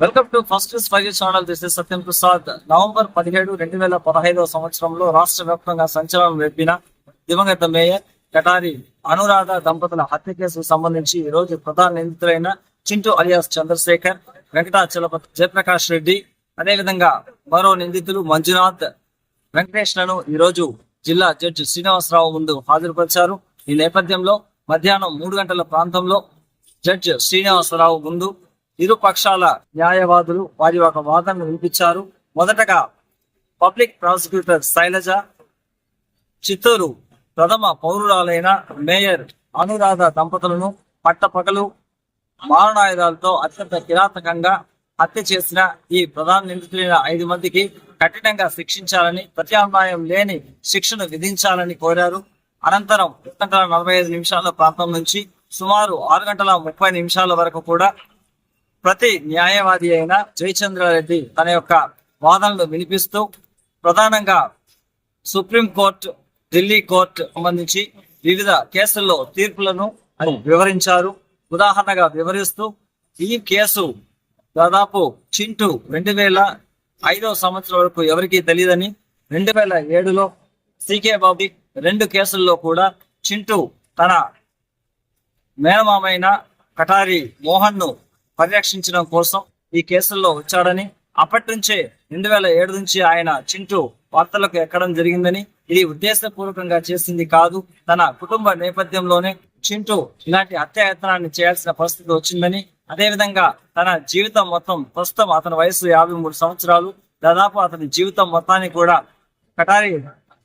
Welcome to first spicy channel. This is Satyam Prasad. November పదిహేడు రెండు వేల పదహైదవ సంవత్సరంలో రాష్ట్ర వ్యాప్తంగా సంచలనం రేపిన దివంగత మేయర్ కటారి అనురాధ దంపతుల హత్య కేసుకు సంబంధించి ఈ రోజు ప్రధాన నిందితులైన చింటూ అలియాస్ చంద్రశేఖర్ వెంకటాచలపతి జయప్రకాష్ రెడ్డి అదేవిధంగా మరో నిందితులు మంజునాథ్ వెంకటేష్లను ఈ రోజు జిల్లా జడ్జి శ్రీనివాసరావు ముందు హాజరుపరిచారు. ఈ నేపథ్యంలో మధ్యాహ్నం మూడు గంటల ప్రాంతంలో జడ్జి శ్రీనివాసరావు ముందు ఇరు పక్షాల న్యాయవాదులు వారి ఒక వాదనను వినిపించారు. మొదటగా పబ్లిక్ ప్రాసిక్యూటర్ శైలజ చిత్తూరు ప్రథమ పౌరురాలైన మేయర్ అనురాధ దంపతులను పట్టపగలు మారణాయుధాలతో అత్యంత కిరాతకంగా హత్య చేసిన ఈ ప్రధాన నిందితులైన ఐదు మందికి కఠినంగా శిక్షించాలని ప్రత్యామ్నాయం లేని శిక్షను విధించాలని కోరారు. అనంతరం రెండు గంటల నలభై ఐదు నిమిషాల ప్రాంతం నుంచి సుమారు ఆరు గంటల ముప్పై నిమిషాల వరకు కూడా ప్రతి న్యాయవాది అయిన జయచంద్రారెడ్డి తన యొక్క వాదనలు వినిపిస్తూ ప్రధానంగా సుప్రీం కోర్టు ఢిల్లీ కోర్టు సంబంధించి వివిధ కేసుల్లో తీర్పులను అని వివరించారు. ఉదాహరణగా వివరిస్తూ ఈ కేసు దాదాపు చింటూ రెండు వేల ఐదో సంవత్సరం వరకు ఎవరికీ తెలియదని రెండు వేల ఏడులో సీకే బాబు రెండు కేసుల్లో కూడా చింటూ తన మేనమామైన కటారి మోహన్ను పరిరక్షించడం కోసం ఈ కేసుల్లో వచ్చాడని అప్పటి నుంచే రెండు వేల ఏడు నుంచి ఆయన చింటూ వార్తలకు ఎక్కడం జరిగిందని ఇది ఉద్దేశపూర్వకంగా చేసింది కాదు. తన కుటుంబ నేపథ్యంలోనే చింటూ ఇలాంటి హత్యాయత్నాన్ని చేయాల్సిన పరిస్థితి వచ్చిందని అదేవిధంగా తన జీవితం మొత్తం ప్రస్తుతం అతని వయసు యాభై మూడు సంవత్సరాలు. దాదాపు అతని జీవితం మొత్తాన్ని కూడా కటారి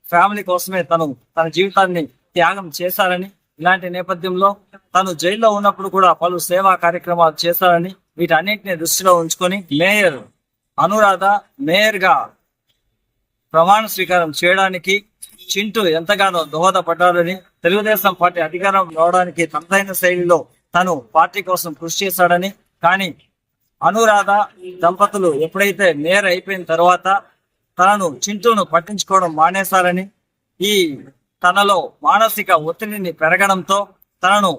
ఫ్యామిలీ కోసమే తను తన జీవితాన్ని త్యాగం చేశారని ఇలాంటి నేపథ్యంలో తను జైల్లో ఉన్నప్పుడు కూడా పలు సేవా కార్యక్రమాలు చేశారని వీటన్నిటిని దృష్టిలో ఉంచుకొని మేయర్ అనురాధ మేయర్గా ప్రమాణ స్వీకారం చేయడానికి చింటూ ఎంతగానో దోహదపడ్డారని తెలుగుదేశం పార్టీ అధికారం రావడానికి తనదైన శైలిలో తను పార్టీ కోసం కృషి చేశాడని కానీ అనురాధ దంపతులు ఎప్పుడైతే మేయర్ అయిపోయిన తర్వాత తనను చింటూను పట్టించుకోవడం మానేశారని ఈ తనలో మానసిక ఒత్తిడిని పెరగడంతో తనను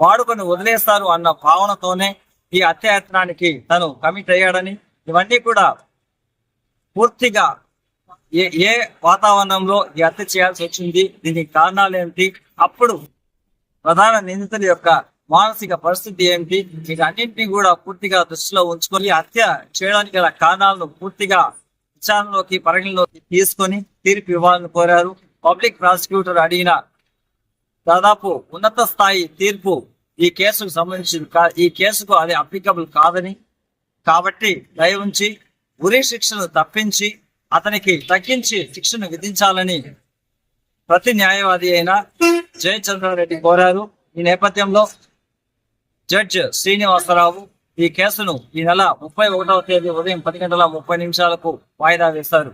వాడుకొని వదిలేస్తారు అన్న భావనతోనే ఈ అత్యాయత్నానికి తను కమిట్ అయ్యాడని ఇవన్నీ కూడా పూర్తిగా ఏ ఏ వాతావరణంలో ఈ హత్య చేయాల్సి వచ్చింది దీనికి కారణాలు ఏమిటి అప్పుడు ప్రధాన నిందితుల యొక్క మానసిక పరిస్థితి ఏమిటి వీటన్నింటినీ కూడా పూర్తిగా దృష్టిలో ఉంచుకొని హత్య చేయడానికి గల కారణాలను పూర్తిగా విచారణలోకి పరిగణలోకి తీసుకొని తీర్పు ఇవ్వాలని కోరారు. పబ్లిక్ ప్రాసిక్యూటర్ అడిగిన దాదాపు ఉన్నత స్థాయి తీర్పు ఈ కేసుకు సంబంధించింది కా- ఈ కేసుకు అది అప్లికబుల్ కాదని కాబట్టి దయ ఉంచి ఉరి శిక్షను తప్పించి అతనికి తగ్గించి శిక్షను విధించాలని ప్రతి న్యాయవాది అయిన జయచంద్రారెడ్డి కోరారు. ఈ నేపథ్యంలో జడ్జ్ శ్రీనివాసరావు ఈ కేసును ఈ నెల ముప్పై ఒకటవ తేదీ ఉదయం పది గంటల ముప్పై నిమిషాలకు వాయిదా వేశారు.